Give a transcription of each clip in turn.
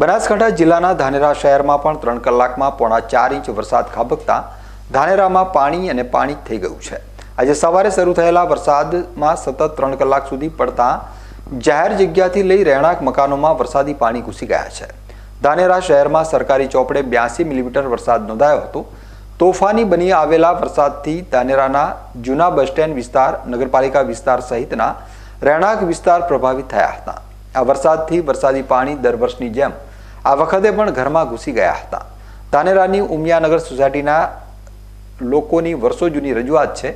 બનાસકાંઠા જિલ્લાના ધાનેરા શહેરમાં પણ ત્રણ કલાકમાં પોણા ચાર ઇંચ વરસાદ ખાબકતા ધાનેરામાં પાણી અને પાણી થઈ ગયું છે. આજે સવારે શરૂ થયેલા વરસાદમાં સતત ત્રણ કલાક સુધી પડતા જાહેર જગ્યાથી લઈ રહેણાંક મકાનોમાં વરસાદી પાણી ઘૂસી ગયા છે. ધાનેરા શહેરમાં સરકારી ચોપડે બ્યાસી મિલીમીટર વરસાદ નોંધાયો હતો. તોફાની બની આવેલા વરસાદથી ધાનેરાના જૂના બસ સ્ટેન્ડ વિસ્તાર, નગરપાલિકા વિસ્તાર સહિતના રહેણાંક વિસ્તાર પ્રભાવિત થયા હતા. આ વરસાદથી વરસાદી પાણી દર વર્ષની જેમ આ વખતે પણ ઘરમાં ઘૂસી ગયા હતા. તાનેરાની ઉમિયાનગર સોસાયટીના લોકોની વર્ષો જૂની રજૂઆત છે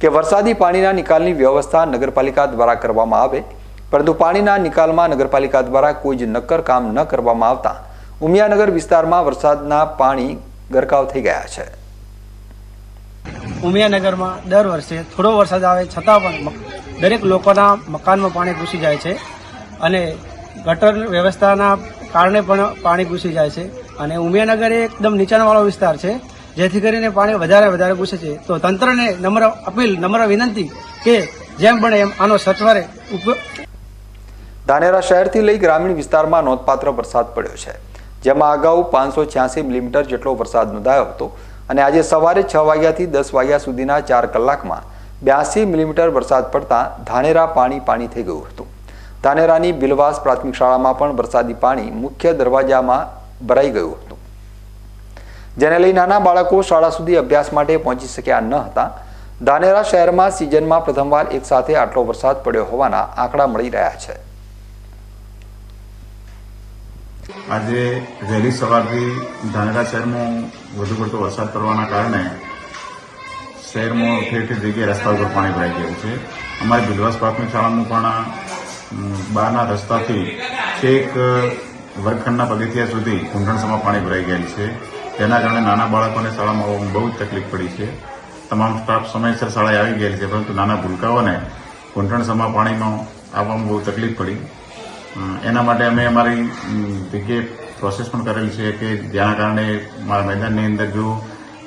કે વરસાદી પાણીના નિકાલની વ્યવસ્થા નગરપાલિકા દ્વારા કરવામાં આવે, પરંતુ પાણીના નિકાલમાં નગરપાલિકા દ્વારા કોઈ જ નક્કર કામ ન કરવામાં આવતા ઉમિયાનગર વિસ્તારમાં વરસાદના પાણી ગરકાવ થઈ ગયા છે. ઉમિયાનગરમાં દર વર્ષે થોડો વરસાદ આવે છતાં પણ દરેક લોકોના મકાનમાં પાણી ઘૂસી જાય છે. અને ગટર વ્યવસ્થાના કારણે પણ પાણી ઘૂસી જાય છે. અને ઉમિયાનગર એકદમ નીચાણવાળો વિસ્તાર છે. જેથી કરીને પાણી વધારે વધારે ઘૂસે છે. તો તંત્રને નમ્ર અપીલ, નમ્ર વિનંતી કે જેમ બને એમ આનો સત્વરે ધાનેરા શહેરથી લઈ ગ્રામીણ વિસ્તારમાં નોંધપાત્ર વરસાદ પડ્યો છે. જેમાં અગાઉ પાંચસો છ્યાસી મિલીમીટર જેટલો વરસાદ નોંધાયો હતો અને આજે સવારે છ વાગ્યાથી દસ વાગ્યા સુધીના ચાર કલાકમાં બ્યાસી મિલીમીટર વરસાદ પડતા ધાનેરા પાણી પાણી થઈ ગયું ધાનેરાની બિલવાસ પ્રાથમિક શાળામાં પણ વરસાદી પાણી મુખ્ય દરવાજામાં ભરાઈ ગયું હતું. જેને લઈ નાના બાળકો શાળા સુધી અભ્યાસ માટે પહોંચી શક્યા ન હતા. ધાનેરા શહેરમાં સિઝનમાં પ્રથમવાર એક સાથે આટલો વરસાદ પડ્યો હોવાના આંકડા મળી રહ્યા છે. આજે વહેલી સવારથી ધાનેરા શહેરમાં વધુ પડતો વરસાદ પડવાના કારણે શહેરમાં ઠેર ઠેર જગ્યાએ રસ્તા ઉપર પાણી ભરાઈ ગયું છે. અમારી બિલવાસ પ્રાથમિક શાળાનું પણ બહારના રસ્તાથી છેક વર્ગખંડના પગથિયા સુધી ઘૂંટણસમાં પાણી ભરાઈ ગયેલ છે. તેના કારણે નાના બાળકોને શાળામાં આવવામાં બહુ જ તકલીફ પડી છે. તમામ સ્ટાફ સમયસર શાળાએ આવી ગયેલ છે, પરંતુ નાના ભૂલકાઓને ઘૂંટણસમાં પાણીમાં આવવામાં બહુ તકલીફ પડી. એના માટે અમે અમારી જગ્યાએ પ્રોસેસ પણ કરેલી છે કે જેના કારણે મારા મેદાનની અંદર જો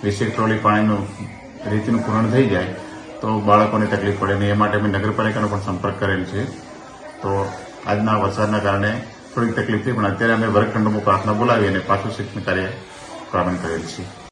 વિશેષ ટ્રોલી પાણીનું, રીતનું પૂરણ થઈ જાય, તો બાળકોને તકલીફ પડે નહીં એ માટે અમે નગરપાલિકાનો પણ સંપર્ક કરેલ છે. તો આજના વરસાદના કારણે થોડીક તકલીફ થઈ, પણ અત્યારે અમે વર્ગખંડમાં પ્રાર્થના બોલાવી અને પાછું શિક્ષણ કાર્ય પ્રારંભ કરેલ છે.